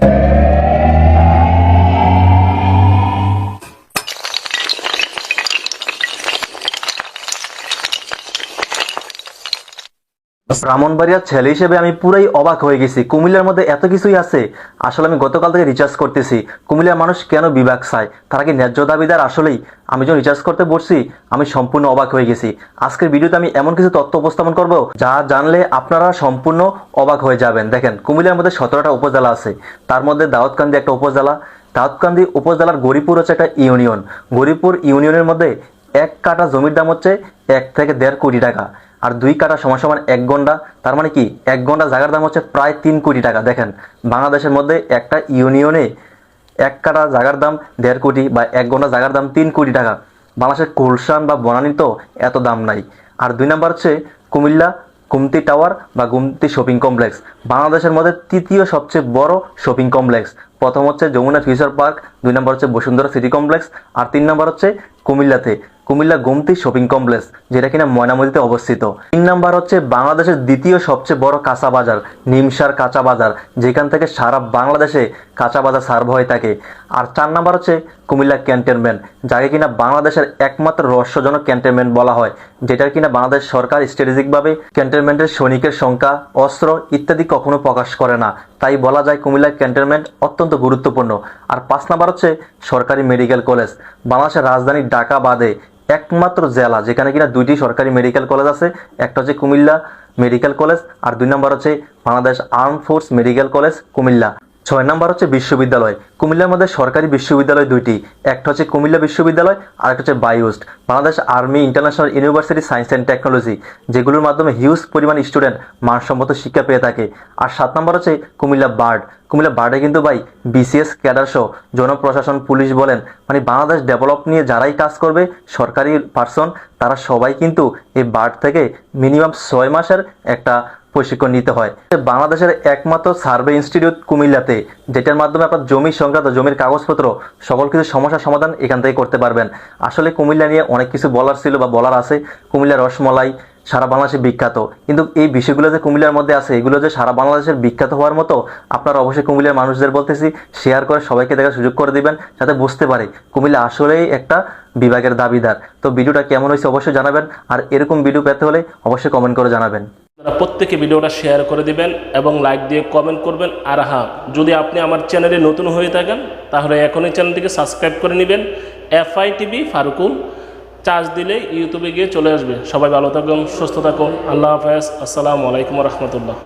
Thank you. ব্রাহ্মণবাড়িয়ার ছেলে হিসেবে আমি পুরাই অবাক হয়ে গেছি। কুমিল্লার মধ্যে এত কিছুই আছে। আসলে আমি গতকাল থেকে রিচার্জ করতেছি। কুমিল্লার মানুষ কেন বিভাগ চায়? তারা কি ন্যায্য দাবিদার? আসলেই আমি যখন রিচার্জ করতে বসছি, আমি সম্পূর্ণ অবাক হয়ে গেছি। আজকের ভিডিওতে আমি এমন কিছু তথ্য উপস্থাপন করব, যা জানলে আপনারা সম্পূর্ণ অবাক হয়ে যাবেন। দেখেন, কুমিল্লার মধ্যে সতেরোটা উপজেলা আছে। তার মধ্যে দাউদকান্দি একটা উপজেলা। দাউদকান্দি উপজেলার গরিপুর হচ্ছে একটা ইউনিয়ন। গরিপুর ইউনিয়নের মধ্যে এক কাটা জমির দাম হচ্ছে এক থেকে দেড় কোটি টাকা। আর দুই কাটা সমান সমান এক ঘণ্টা তার মানে কি? এক ঘণ্টা জায়গার দাম হচ্ছে প্রায় তিন কোটি টাকা। দেখেন, বাংলাদেশের মধ্যে একটা ইউনিয়নে এক কাটা জায়গার দাম দেড় কোটি বা এক ঘণ্টা জায়গার দাম তিন কোটি টাকা। বাংলাদেশের কুলশান বা বনানী তো এত দাম নাই। আর দুই নাম্বার হচ্ছে কুমিল্লা গুমতি টাওয়ার বা গুমতি শপিং কমপ্লেক্স। বাংলাদেশের মধ্যে তৃতীয় সবচেয়ে বড় শপিং কমপ্লেক্স। প্রথম হচ্ছে যমুনা ফিউচার পার্ক, দুই নম্বর হচ্ছে বসুন্ধরা সিটি কমপ্লেক্স, আর তিন নম্বর হচ্ছে কুমিল্লাতে। কুমিল্লা গুমতি শপিং কমপ্লেক্স, যেটা কিনা ময়নামতিতে অবস্থিত। তিন নাম্বার হচ্ছে বাংলাদেশের দ্বিতীয় সবচেয়ে বড় কাঁচা বাজার, নিমসার কাঁচা বাজার, যেখান থেকে সারা বাংলাদেশে কাঁচা বাজার সার্ভ হয়ে থাকে। আর চার নাম্বার হচ্ছে কুমিল্লা ক্যান্টনমেন্ট, যাকে কিনা বাংলাদেশের একমাত্র রহস্যজনক ক্যান্টনমেন্ট বলা হয়, যেটার কিনা বাংলাদেশ সরকার স্ট্র্যাটেজিকভাবে ক্যান্টনমেন্টের সৈনিকের সংখ্যা, অস্ত্র ইত্যাদি কখনো প্রকাশ করে না। তাই বলা যায় কুমিল্লা ক্যান্টনমেন্ট অত্যন্ত গুরুত্বপূর্ণ। আর পাঁচ নাম্বার হচ্ছে সরকারি মেডিকেল কলেজ, বাংলাদেশের রাজধানী ঢাকা বাদে একমাত্র জেলা, যেখানে কিনা দুইটি সরকারি মেডিকেল কলেজ আছে। একটা হচ্ছে কুমিল্লা মেডিকেল কলেজ আর দুই নম্বর হচ্ছে Bangladesh arm force medical college Comilla. ছয় নম্বর হচ্ছে বিশ্ববিদ্যালয়। কুমিল্লার মধ্যে সরকারি বিশ্ববিদ্যালয় দুইটি, একটা হচ্ছে কুমিল্লা বিশ্ববিদ্যালয় আর একটা হচ্ছে BAIUST. Bangladesh army international university science and technology, যেগুলোর মাধ্যমে হিউজ পরিমাণ স্টুডেন্ট মানসম্মত শিক্ষা পেয়ে থাকে। আর সাত নম্বর হচ্ছে কুমিল্লা বার্ড। কুমিল্লা বার্ডে কিন্তু ভাই বিসিএস ক্যাডার সহ জনপ্রশাসন, পুলিশ বলেন মানে বাংলাদেশ ডেভেলপ নিয়ে যারাই কাজ করবে, সরকারি পার্সন, তারা সবাই কিন্তু এই বার্ড থেকে মিনিমাম ছয় মাসের একটা প্রশিক্ষণ নিতে হয়। বাংলাদেশের একমাত্র সার্ভে ইনস্টিটিউট কুমিল্লাতে, যেটার মাধ্যমে আপনার জমি সংক্রান্ত জমির কাগজপত্র, সকল কিছু সমস্যার সমাধান এখান থেকে করতে পারবেন। আসলে কুমিল্লা নিয়ে অনেক কিছু বলার ছিল বা বলার আছে। কুমিল্লা রসমলাই সারা বাংলাদেশে বিখ্যাত। কিন্তু এই বিষয়গুলো যে কুমিল্লার মধ্যে আছে, এগুলো যে সারা বাংলাদেশের বিখ্যাত হওয়ার মতো, আপনারা অবশ্যই কুমিল্লার মানুষদের বলতেছি শেয়ার করে সবাইকে দেখার সুযোগ করে দিবেন, যাতে বুঝতে পারে কুমিল্লা আসলেই একটা বিভাগের দাবিদার। তো ভিডিওটা কেমন হয়েছে অবশ্যই জানাবেন, আর এরকম ভিডিও পেতে হলে অবশ্যই কমেন্ট করে জানাবেন। আপনারা প্রত্যেকে ভিডিওটা শেয়ার করে দিবেন এবং লাইক দিয়ে কমেন্ট করবেন। আর হ্যাঁ যদি আপনি আমার চ্যানেলে নতুন হয়ে থাকেন, তাহলে এখনই চ্যানেলটিকে সাবস্ক্রাইব করে নেবেন। এফআই টিভি ফারুকুল, চার্জ দিলে ইউটিউবে গিয়ে চলে আসবে। সবাই ভালো থাকুন, সুস্থ থাকুন। আল্লাহ হাফেজ। আসসালামু আলাইকুম রহমতুল্লাহ।